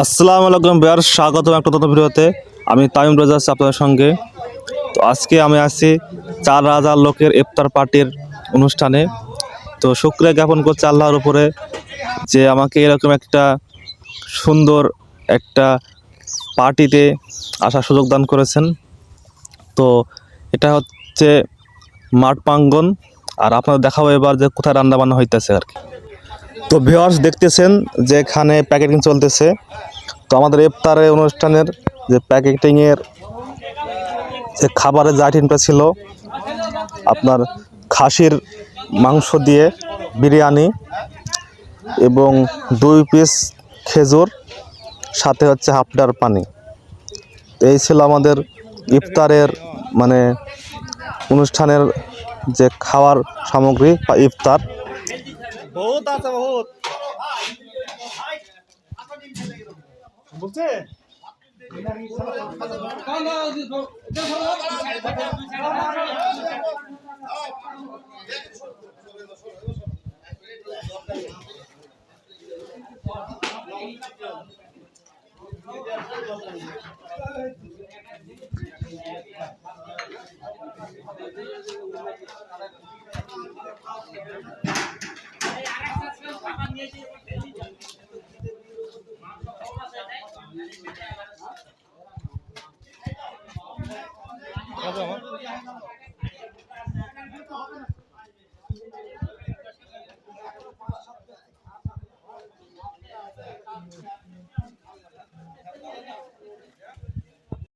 আসসালামু আলাইকুম বিয়ার স্বাগতম একটা নতুন ভিডিওতে। আমি তামিম রাজা আছি আপনাদের সঙ্গে। তো আজকে আমি আছি চার হাজার লোকের ইফতার পার্টির অনুষ্ঠানে। তো শুক্রিয়া জ্ঞাপন করছি আল্লাহর উপরে যে আমাকে এরকম একটা সুন্দর একটা পার্টিতে আসার সুযোগ দান করেছেন। তো এটা হচ্ছে মাঠ প্রাঙ্গন আর আপনাদের দেখাবো এবার যে কোথায় রান্না বান্না হইতেছে আর কি। তো ভিওয়ার্স দেখতেছেন যে এখানে প্যাকেটিং চলতেছে। তো আমাদের ইফতারের অনুষ্ঠানের যে প্যাকেটিংয়ের যে খাবারের যে আইটেমটা ছিল, আপনার খাসির মাংস দিয়ে বিরিয়ানি এবং দুই পিস খেজুর, সাথে হচ্ছে হাফ লিটার পানি। তো এই ছিল আমাদের ইফতারের মানে অনুষ্ঠানের যে খাওয়ার সামগ্রী বা ইফতার। বহুত আছে বহুত বুঝছে Thank you. কত আমার